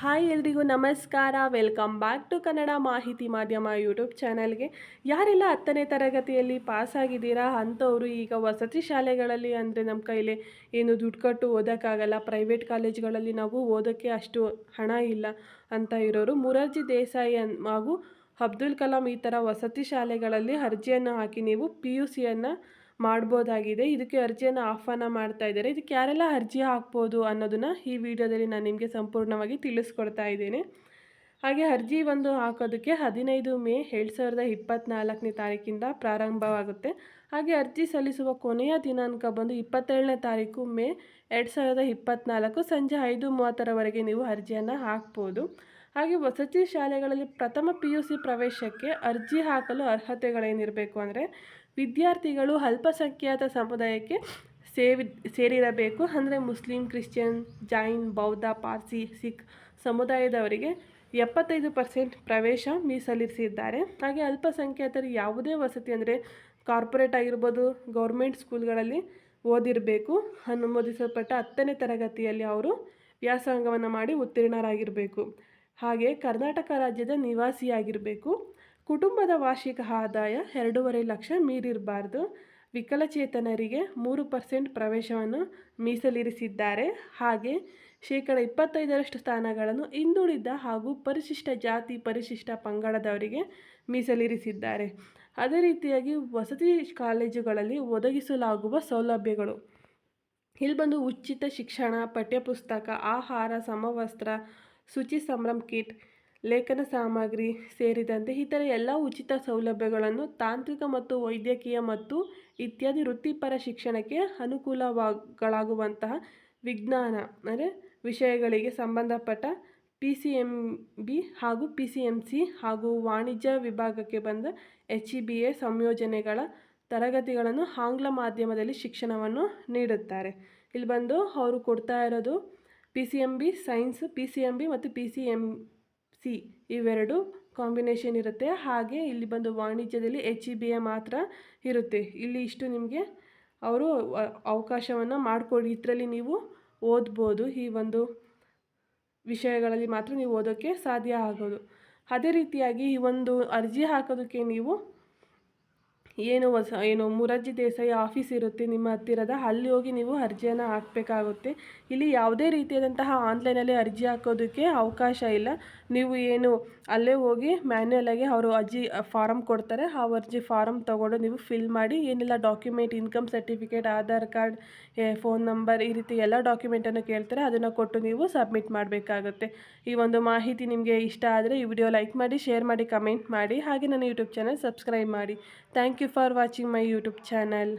Hi ಎಲ್ರಿಗೂ ನಮಸ್ಕಾರ. Welcome back to Kannada ಮಾಹಿತಿ ಮಾಧ್ಯಮ ಯೂಟ್ಯೂಬ್ ಚಾನಲ್ಗೆ. ಯಾರೆಲ್ಲ ಹತ್ತನೇ ತರಗತಿಯಲ್ಲಿ ಪಾಸಾಗಿದ್ದೀರಾ ಅಂಥವರು ಈಗ ವಸತಿ ಶಾಲೆಗಳಲ್ಲಿ ಅಂದರೆ ನಮ್ಮ ಕೈಲಿ ಏನು ದುಡ್ಡು ಕಟ್ಟು ಓದೋಕ್ಕಾಗಲ್ಲ, ಪ್ರೈವೇಟ್ ಕಾಲೇಜ್ಗಳಲ್ಲಿ ನಾವು ಓದೋಕ್ಕೆ ಅಷ್ಟು ಹಣ ಇಲ್ಲ ಅಂತ ಇರೋರು ಮುರಾರ್ಜಿ ದೇಸಾಯಿ ಅನ್ ಹಾಗೂ ಅಬ್ದುಲ್ ಕಲಾಂ ಈ ಥರ ವಸತಿ ಶಾಲೆಗಳಲ್ಲಿ ಅರ್ಜಿಯನ್ನು ಹಾಕಿ ನೀವು ಪಿ ಯು ಸಿಯನ್ನು ಮಾಡ್ಬೋದಾಗಿದೆ. ಇದಕ್ಕೆ ಅರ್ಜಿಯನ್ನು ಆಹ್ವಾನ ಮಾಡ್ತಾ ಇದ್ದಾರೆ. ಇದಕ್ಕೆ ಯಾರೆಲ್ಲ ಅರ್ಜಿ ಹಾಕ್ಬೋದು ಅನ್ನೋದನ್ನು ಈ ವಿಡಿಯೋದಲ್ಲಿ ನಾನು ನಿಮಗೆ ಸಂಪೂರ್ಣವಾಗಿ ತಿಳಿಸ್ಕೊಡ್ತಾ ಇದ್ದೇನೆ. ಹಾಗೆ ಅರ್ಜಿ ಒಂದು ಹಾಕೋದಕ್ಕೆ ಹದಿನೈದು ಮೇ ಎರಡು ಸಾವಿರದ ಇಪ್ಪತ್ತ್ನಾಲ್ಕನೇ ತಾರೀಕಿಂದ ಪ್ರಾರಂಭವಾಗುತ್ತೆ. ಹಾಗೆ ಅರ್ಜಿ ಸಲ್ಲಿಸುವ ಕೊನೆಯ ದಿನಾಂಕ ಬಂದು ಇಪ್ಪತ್ತೇಳನೇ ತಾರೀಕು ಮೇ ಎರಡು ಸಾವಿರದ ಇಪ್ಪತ್ತ್ನಾಲ್ಕು ಸಂಜೆ ಐದು ಮೂವತ್ತರವರೆಗೆ ನೀವು ಅರ್ಜಿಯನ್ನು ಹಾಕ್ಬೋದು. ಹಾಗೆ ವಸತಿ ಶಾಲೆಗಳಲ್ಲಿ ಪ್ರಥಮ ಪಿ ಯು ಸಿ ಪ್ರವೇಶಕ್ಕೆ ಅರ್ಜಿ ಹಾಕಲು ಅರ್ಹತೆಗಳೇನಿರಬೇಕು ಅಂದರೆ ವಿದ್ಯಾರ್ಥಿಗಳು ಅಲ್ಪಸಂಖ್ಯಾತ ಸಮುದಾಯಕ್ಕೆ ಸೇವಿ, ಸೇರಿರಬೇಕು ಅಂದರೆ ಮುಸ್ಲಿಂ, ಕ್ರಿಶ್ಚಿಯನ್, ಜೈನ್, ಬೌದ್ಧ, ಪಾರ್ಸಿ, ಸಿಖ್ ಸಮುದಾಯದವರಿಗೆ ಎಪ್ಪತ್ತೈದು ಪರ್ಸೆಂಟ್ ಪ್ರವೇಶ ಮೀಸಲಿರಿಸಿದ್ದಾರೆ. ಹಾಗೆ ಅಲ್ಪಸಂಖ್ಯಾತರು ಯಾವುದೇ ವಸತಿ ಅಂದರೆ ಕಾರ್ಪೊರೇಟ್ ಆಗಿರ್ಬೋದು, ಗೌರ್ಮೆಂಟ್ ಸ್ಕೂಲ್ಗಳಲ್ಲಿ ಓದಿರಬೇಕು. ಅನುಮೋದಿಸಲ್ಪಟ್ಟ ಹತ್ತನೇ ತರಗತಿಯಲ್ಲಿ ಅವರು ವ್ಯಾಸಂಗವನ್ನು ಮಾಡಿ ಉತ್ತೀರ್ಣರಾಗಿರಬೇಕು. ಹಾಗೆ ಕರ್ನಾಟಕ ರಾಜ್ಯದ ನಿವಾಸಿಯಾಗಿರಬೇಕು. ಕುಟುಂಬದ ವಾರ್ಷಿಕ ಆದಾಯ ಎರಡೂವರೆ ಲಕ್ಷ ಮೀರಿರಬಾರ್ದು. ವಿಕಲಚೇತನರಿಗೆ ಮೂರು ಪರ್ಸೆಂಟ್ ಪ್ರವೇಶವನ್ನು ಮೀಸಲಿರಿಸಿದ್ದಾರೆ. ಹಾಗೆ ಶೇಕಡ ಇಪ್ಪತ್ತೈದರಷ್ಟು ಸ್ಥಾನಗಳನ್ನು ಹಿಂದುಳಿದ ಹಾಗೂ ಪರಿಶಿಷ್ಟ ಜಾತಿ ಪರಿಶಿಷ್ಟ ಪಂಗಡದವರಿಗೆ ಮೀಸಲಿರಿಸಿದ್ದಾರೆ. ಅದೇ ರೀತಿಯಾಗಿ ವಸತಿ ಕಾಲೇಜುಗಳಲ್ಲಿ ಒದಗಿಸಲಾಗುವ ಸೌಲಭ್ಯಗಳು. ಇಲ್ಲಿ ಬಂದು ಉಚಿತ ಶಿಕ್ಷಣ, ಪಠ್ಯಪುಸ್ತಕ, ಆಹಾರ, ಸಮವಸ್ತ್ರ ಶುಚಿ ಸಂಭ್ರಮ್ ಕಿಟ್, ಲೇಖನ ಸಾಮಗ್ರಿ ಸೇರಿದಂತೆ ಇತರ ಎಲ್ಲ ಉಚಿತ ಸೌಲಭ್ಯಗಳನ್ನು ತಾಂತ್ರಿಕ ಮತ್ತು ವೈದ್ಯಕೀಯ ಮತ್ತು ಇತ್ಯಾದಿ ವೃತ್ತಿಪರ ಶಿಕ್ಷಣಕ್ಕೆ ಅನುಕೂಲವಾಗಳಾಗುವಂತಹ ವಿಜ್ಞಾನ ಅಂದರೆ ವಿಷಯಗಳಿಗೆ ಸಂಬಂಧಪಟ್ಟ ಪಿ ಸಿ ಎಂ ಬಿ ಹಾಗೂ ಪಿ ಸಿ ಎಂ ಸಿ ಹಾಗೂ ವಾಣಿಜ್ಯ ವಿಭಾಗಕ್ಕೆ ಬಂದ ಎಚ್ ಇ ಬಿ ಎ ಸಂಯೋಜನೆಗಳ ತರಗತಿಗಳನ್ನು ಆಂಗ್ಲ ಮಾಧ್ಯಮದಲ್ಲಿ ಶಿಕ್ಷಣವನ್ನು ನೀಡುತ್ತಾರೆ. ಇಲ್ಲಿ ಬಂದು ಅವರು ಕೊಡ್ತಾ ಇರೋದು P C M B science P C M B ಮತ್ತು ಪಿ ಸಿ ಎಂ ಸಿ ಇವೆರಡು ಕಾಂಬಿನೇಷನ್ ಇರುತ್ತೆ. ಹಾಗೆ ಇಲ್ಲಿ ಬಂದು ವಾಣಿಜ್ಯದಲ್ಲಿ ಎಚ್ ಇ ಬಿ ಎ ಮಾತ್ರ ಇರುತ್ತೆ. ಇಲ್ಲಿ ಇಷ್ಟು ನಿಮಗೆ ಅವರು ಅವಕಾಶವನ್ನು ಮಾಡಿಕೊಡಿ, ಇದರಲ್ಲಿ ನೀವು ಓದ್ಬೋದು. ಈ ಒಂದು ವಿಷಯಗಳಲ್ಲಿ ಮಾತ್ರ ನೀವು ಓದೋಕ್ಕೆ ಸಾಧ್ಯ ಆಗೋದು. ಅದೇ ರೀತಿಯಾಗಿ ಈ ಒಂದು ಅರ್ಜಿ ಹಾಕೋದಕ್ಕೆ ನೀವು ಏನು ಹೊಸ, ಏನು ಮುರಜ್ಜಿ ದೇಸಾಯಿ ಆಫೀಸ್ ಇರುತ್ತೆ ನಿಮ್ಮ ಹತ್ತಿರದ, ಅಲ್ಲಿ ಹೋಗಿ ನೀವು ಅರ್ಜಿಯನ್ನು ಹಾಕಬೇಕಾಗುತ್ತೆ. ಇಲ್ಲಿ ಯಾವುದೇ ರೀತಿಯಾದಂತಹ ಆನ್ಲೈನಲ್ಲಿ ಅರ್ಜಿ ಹಾಕೋದಕ್ಕೆ ಅವಕಾಶ ಇಲ್ಲ. ನೀವು ಏನು, ಅಲ್ಲೇ ಹೋಗಿ ಮ್ಯಾನ್ಯಲಾಗಿ ಅವರು ಅರ್ಜಿ ಫಾರಮ್ ಕೊಡ್ತಾರೆ. ಆ ಅರ್ಜಿ ಫಾರಮ್ ತೊಗೊಂಡು ನೀವು ಫಿಲ್ ಮಾಡಿ, ಏನೆಲ್ಲ document income certificate Aadhaar card phone number ಈ ರೀತಿ ಎಲ್ಲ ಡಾಕ್ಯುಮೆಂಟನ್ನು ಕೇಳ್ತಾರೆ. ಅದನ್ನು ಕೊಟ್ಟು ನೀವು ಸಬ್ಮಿಟ್ ಮಾಡಬೇಕಾಗುತ್ತೆ. ಈ ಒಂದು ಮಾಹಿತಿ ನಿಮಗೆ ಇಷ್ಟ ಆದರೆ ಈ ವಿಡಿಯೋ ಲೈಕ್ ಮಾಡಿ ಶೇರ್ ಮಾಡಿ ಕಮೆಂಟ್ ಮಾಡಿ. ಹಾಗೆ ನನ್ನ ಯೂಟ್ಯೂಬ್ ಚಾನಲ್ ಸಬ್ಸ್ಕ್ರೈಬ್ ಮಾಡಿ. Thank you for watching my YouTube channel